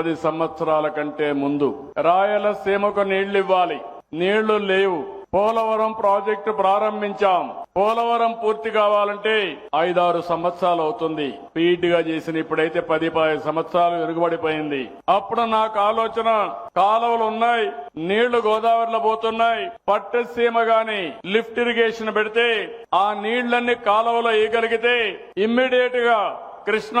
పది సంవత్సరాల కంటే ముందు రాయలసీమకు నీళ్ళు ఇవ్వాలి నీళ్ళు లేవు. పోలవరం ప్రాజెక్టు ప్రారంభించాం. పోలవరం పూర్తి కావాలంటే ఐదారు సంవత్సరాలు అవుతుంది. స్పీడ్గా చేసిన ఇప్పుడైతే పది పది సంవత్సరాలు వెనుకబడిపోయింది అప్పుడు నాకు ఆలోచన కాలువలు ఉన్నాయి నీళ్ళు గోదావరిలో పోతున్నాయి. పట్టసీమ గాని లిఫ్ట్ ఇరిగేషన్ పెడితే ఆ నీళ్ళన్నీ కాలువలో వేయగలిగితే ఇమ్మీడియట్గా కృష్ణ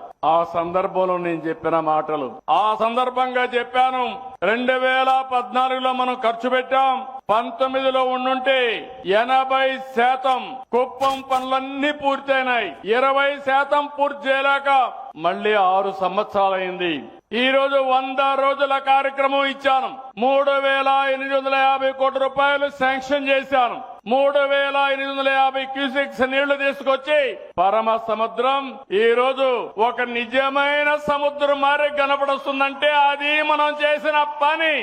ఆ సందర్భంలో నేను చెప్పిన మాటలు. ఆ సందర్భంగా చెప్పాను రెండు వేల పద్నాలుగులో మనం ఖర్చు పెట్టాం పంతొమ్మిదిలో ఉండుంటే ఎనభై శాతం కుప్పం పనులన్నీ పూర్తయినాయి. ఇరవై శాతం పూర్తి చేయలేక మళ్ళీ ఆరు సంవత్సరాలైంది. ఈ రోజు వంద రోజుల కార్యక్రమం ఇచ్చాను. మూడు వేల ఎనిమిది వందల యాభై కోట్ల రూపాయలు శాంక్షన్ చేశాను. మూడు వేల ఎనిమిది వందల యాభై క్యూసెక్స్ నీళ్ళు తీసుకొచ్చి పరమ సముద్రం ఈ రోజు ఒక నిజమైన సముద్రం మారి కనపడుస్తుందంటే అది మనం చేసిన పని.